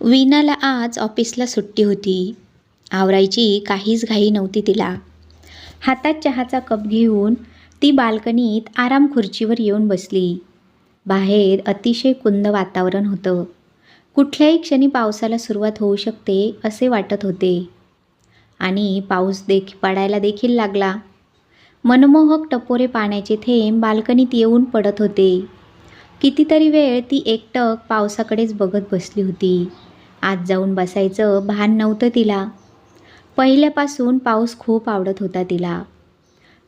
वीणाला आज ऑफिसला सुट्टी होती. आवरायची काहीच घाई नव्हती तिला. हातात चहाचा कप घेऊन ती बाल्कनीत आराम खुर्चीवर येऊन बसली. बाहेर अतिशय कुंद वातावरण होतं. कुठल्याही क्षणी पावसाला सुरुवात होऊ शकते असे वाटत होते. आणि पाऊस देख पडायला देखील लागला. मनमोहक टपोरे पाण्याचे थेंब बाल्कनीत येऊन पडत होते. कितीतरी वेळ ती एकटक पावसाकडेच बघत बसली होती. आज जाऊन बसायचं भान नव्हतं तिला. पहिल्यापासून पाऊस खूप आवडत होता तिला.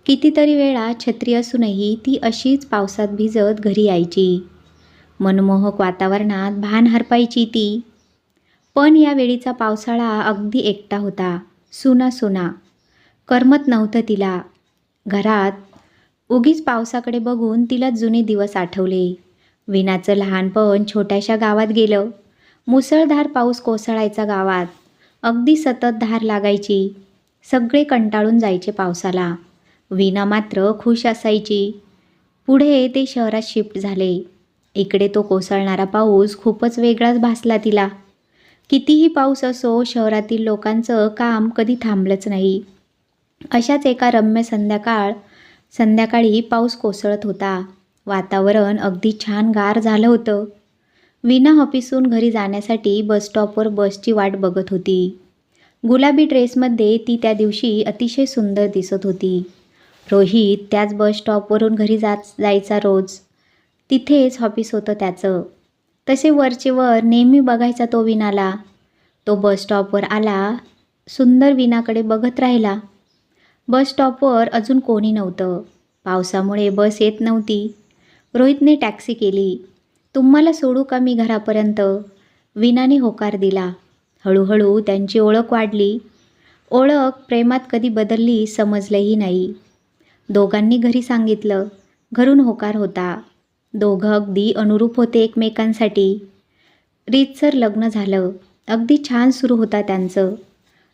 कितीतरी वेळा छत्री असूनही ती अशीच पावसात भिजत घरी यायची. मनमोहक वातावरणात भान हरपायची ती. पण या वेळीचा पावसाळा अगदी एकटा होता सुना सुना. करमत नव्हतं तिला. घरात उगीच पावसाकडे बघून तिला जुने दिवस आठवले. विनाचं लहानपण छोट्याशा गावात गेलं. मुसळधार पाऊस कोसळायचा गावात. अगदी सतत धार लागायची. सगळे कंटाळून जायचे पावसाला. विना मात्र खुश असायची. पुढे ते शहरात शिफ्ट झाले. इकडे तो कोसळणारा पाऊस खूपच वेगळाच भासला तिला. कितीही पाऊस असो शहरातील लोकांचं काम कधी थांबलंच नाही. अशाच एका रम्य संध्याकाळ संध्याकाळी पाऊस कोसळत होता. वातावरण अगदी छान गार झालं होतं. विना ऑफिसहून घरी जाण्यासाठी बसस्टॉपवर बसची वाट बघत होती. गुलाबी ड्रेसमध्ये ती त्या दिवशी अतिशय सुंदर दिसत होती. रोहित त्याच बस स्टॉपवरून घरी जात जायचा रोज. तिथेच ऑफिस होतं त्याचं. तसे वरचे वर नेहमी बघायचा तो विनाला तो बस स्टॉपवर आला सुंदर विनाकडे बघत राहिला. बस स्टॉपवर अजून कोणी नव्हतं. पावसामुळे बस येत नव्हती. रोहितने टॅक्सी केली. तुम्हाला सोडू का मी घरापर्यंत? विनाने होकार दिला. हळूहळू त्यांची ओळख वाढली. ओळख प्रेमात कधी बदलली समजलंही नाही. दोघांनी घरी सांगितलं. घरून होकार होता. दोघं अगदी अनुरूप होते एकमेकांसाठी. रीतसर लग्न झालं. अगदी छान सुरू होता त्यांचं.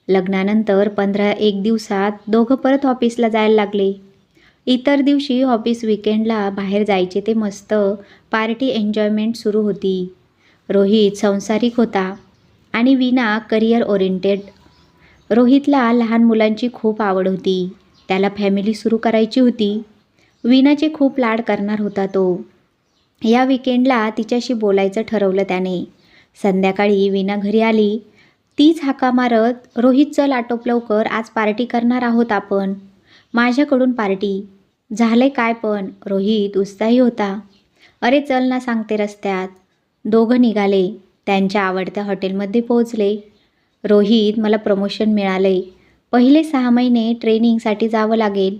लग्नानंतर पंधरा एक दिवसात दोघं परत ऑफिसला जायला लागले. इतर दिवशी ऑफिस विकेंडला बाहेर जायचे ते मस्त पार्टी एन्जॉयमेंट सुरू होती. रोहित संसारिक होता आणि विना करिअर ओरिएंटेड रोहितला लहान मुलांची खूप आवड होती. त्याला फॅमिली सुरू करायची होती. विनाचे खूप लाड करणार होता तो. या विकेंडला तिच्याशी बोलायचं ठरवलं त्याने. संध्याकाळी विना घरी आली. तीच हाका मारत रोहित चल आटोप लवकर आज पार्टी करणार आहोत आपण. माझ्याकडून पार्टी. झालंय काय पण? रोहित उत्साही होता. अरे चल ना सांगते रस्त्यात. दोघं निघाले. त्यांच्या आवडत्या हॉटेलमध्ये पोहोचले. रोहित मला प्रमोशन मिळाले पहिले सहा महिने ट्रेनिंगसाठी जावं लागेल.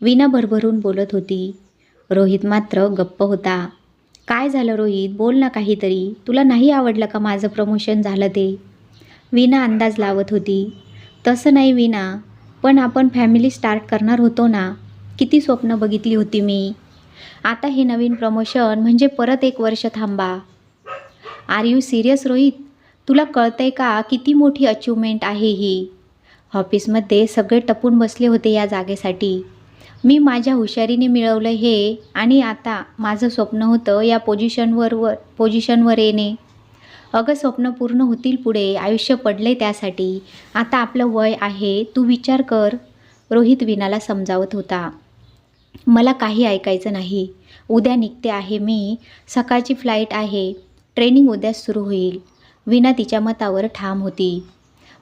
विना भरभरून बोलत होती. रोहित मात्र गप्प होता. काय झालं रोहित? बोल ना काहीतरी. तुला नाही आवडलं का माझं प्रमोशन झालं ते? विना अंदाज लावत होती. तसं नाही विना पण आपण फॅमिली स्टार्ट करणार होतो ना? किती स्वप्न बघितली होती मी. आता हे नवीन प्रमोशन म्हणजे परत एक वर्ष थांबा. Are you serious Rohit? तुला कळतंय का किती मोठी अचिव्हमेंट आहे ही? ऑफिसमध्ये सगळे टपून बसले होते या जागेसाठी. मी माझ्या हुशारीने मिळवलं हे आणि आता माझं स्वप्न होतं या पोझिशनवर वर पोझिशनवर येणे. अगं स्वप्न पूर्ण होतील पुढे. आयुष्य पडले त्यासाठी. आता आपलं वय आहे. तू विचार कर. रोहित विनाला समजावत होता. मला काही ऐकायचं नाही. उद्या निघते आहे मी. सकाळची फ्लाईट आहे. ट्रेनिंग उद्या सुरू होईल. विना तिच्या मतावर ठाम होती.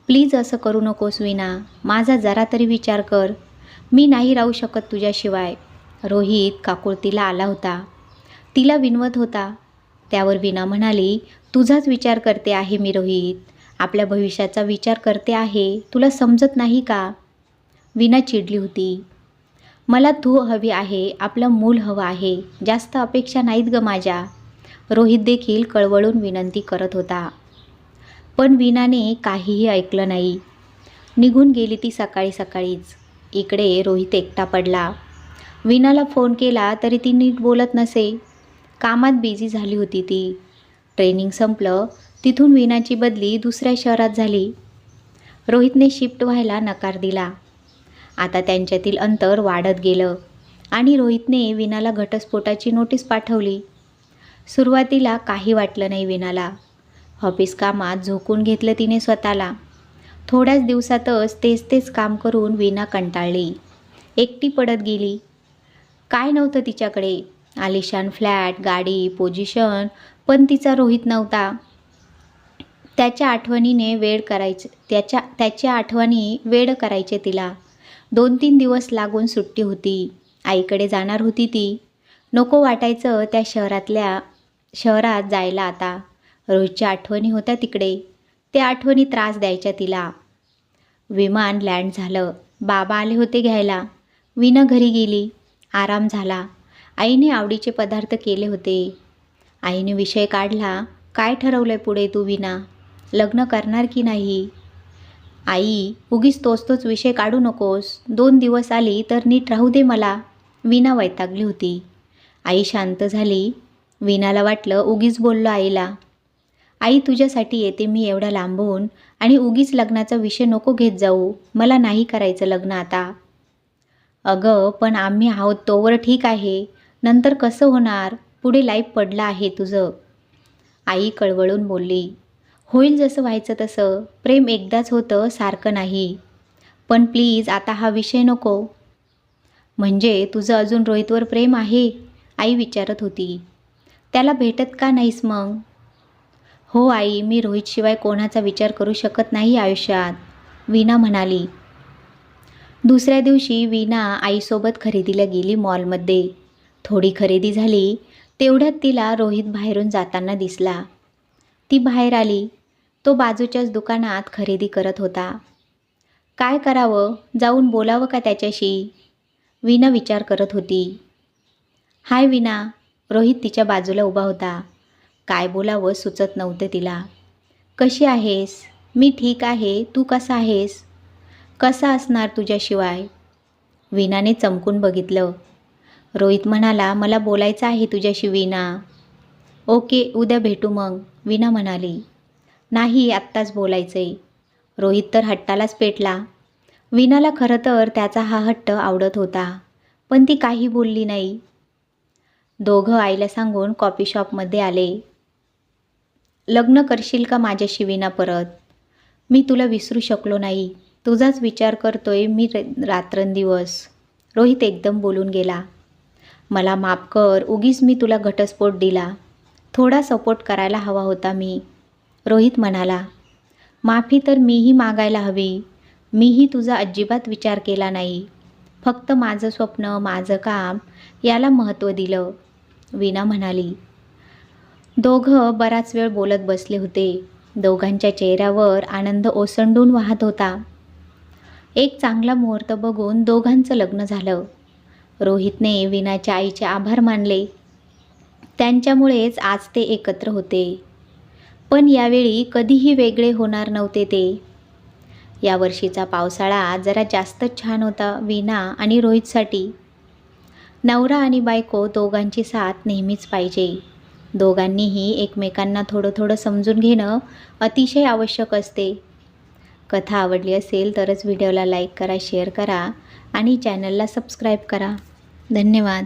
प्लीज असं करू नकोस विना माझा जरा तरी विचार कर. मी नाही राहू शकत तुझ्याशिवाय. रोहित काकुळतीला आला होता. तिला विनवत होता. त्यावर विना म्हणाली तुझाच विचार करते आहे मी रोहित. आपल्या भविष्याचा विचार करते आहे. तुला समजत नाही का? विना चिडली होती. मला तू हवी आहे. आपलं मूल हवं आहे. जास्त अपेक्षा नाहीत ग माझ्या. रोहित देखील कळवळून विनंती करत होता. पण विनाने काहीही ऐकलं नाही. निघून गेली ती सकाळी सकाळीच. इकडे रोहित एकटा पडला. विनाला फोन केला तरी ती नीट बोलत नसे. कामात बिझी झाली होती ती. ट्रेनिंग संपलं तिथून विनाची बदली दुसऱ्या शहरात झाली. रोहितने शिफ्ट व्हायला नकार दिला. आता त्यांच्यातील अंतर वाढत गेलं आणि रोहितने विनाला घटस्फोटाची नोटीस पाठवली. सुरुवातीला काही वाटलं नाही विनाला ऑफिस कामात झोकून घेतलं तिने स्वतःला. थोड्याच दिवसातच तेच तेच काम करून विना कंटाळली. एकटी पडत गेली. काय नव्हतं तिच्याकडे. आलिशान फ्लॅट गाडी पोझिशन पण तिचा रोहित नव्हता. त्याच्या आठवणीने वेळ करायचं त्याच्या त्याच्या आठवणी वेळ करायचे तिला. दोन तीन दिवस लागून सुट्टी होती. आईकडे जाणार होती ती. नको वाटायचं त्या शहरातल्या शहरात जायला आता. रोहितच्या आठवणी होत्या तिकडे. त्या आठवणी त्रास द्यायच्या तिला. विमान लँड झालं. बाबा आले होते घ्यायला. विना घरी गेली. आराम झाला. आईने आवडीचे पदार्थ केले होते. आईने विषय काढला काय ठरवलं आहे पुढे तू विना लग्न करणार की नाही? आई उगीच तोच तोच विषय काढू नकोस. दोन दिवस आली तर नीट राहू दे मला. विना वैतागली होती. आई शांत झाली. विनाला वाटलं उगीच बोललो आईला. आई तुझ्यासाठी येते मी एवढा लांबून आणि उगीच लग्नाचा विषय नको घेत जाऊ. मला नाही करायचं लग्न आता. अगं पण आम्ही आहोत तोवर ठीक आहे. नंतर कसं होणार? पुढे लाईफ पडलं आहे तुझं. आई कळवळून बोलली होईल जसं व्हायचं तसं. प्रेम एकदाच होतं सारखं नाही. पण प्लीज आता हा विषय नको. म्हणजे तुझं अजून रोहितवर प्रेम आहे? आई विचारत होती. त्याला भेटत का नाहीस मग? हो आई मी रोहितशिवाय कोणाचा विचार करू शकत नाही आयुष्यात वीणा म्हणाली. दुसऱ्या दिवशी वीणा आईसोबत खरेदीला गेली मॉलमध्ये थोडी खरेदी झाली तेवढ्यात तिला रोहित बाहेरून जाताना दिसला. ती बाहेर आली. तो बाजूच्याच दुकानात खरेदी करत होता. काय करावं? जाऊन बोलावं का त्याच्याशी? विना विचार करत होती. हाय विना रोहित तिच्या बाजूला उभा होता. काय बोलावं सुचत नव्हतं तिला. कशी आहेस? मी ठीक आहे. तू कसा आहेस? कसा असणार तुझ्याशिवाय? विनाने चमकून बघितलं. रोहित म्हणाला मला बोलायचं आहे तुझ्याशी वीणा. ओके उद्या भेटू मग वीणा म्हणाली. नाही आत्ताच बोलायचं आहे रोहित तर हट्टालाच पेटला. वीणाला खरं तर त्याचा हा हट्ट आवडत होता पण ती काही बोलली नाही. दोघं आईला सांगून कॉफी शॉपमध्ये आले. लग्न करशील का माझ्याशी विना परत? मी तुला विसरू शकलो नाही. तुझाच विचार करतोय मी र- रात्रंदिवस. रोहित एकदम बोलून गेला. मला माफ कर उगीच मी तुला घटस्फोट दिला. थोडा सपोर्ट करायला हवा होता मी. रोहित म्हणाला माफी तर मीही मागायला हवी. मीही तुझा अजिबात विचार केला नाही. फक्त माझं स्वप्न माझं काम याला महत्त्व दिलं. वीणा म्हणाली. दोघं बराच वेळ बोलत बसले होते. दोघांच्या चेहऱ्यावर आनंद ओसंडून वाहत होता. एक चांगला मुहूर्त बघून दोघांचं लग्न झालं. रोहितने वीणाच्या आईचे आभार मानले. त्यांच्यामुळेच आज ते एकत्र होते. पण यावेळी कधीही वेगळे होणार नव्हते ते. यावर्षीचा पावसाळा जरा जास्तच छान होता वीणा आणि रोहितसाठी. नवरा आणि बायको दोघांची साथ नेहमीच पाहिजे. दोघांनीही एकमेकांना थोडं थोडं समजून घेणं अतिशय आवश्यक असते. कथा आवडली असेल तरच व्हिडिओला लाईक करा शेअर करा आणि चॅनलला सबस्क्राईब करा. धन्यवाद.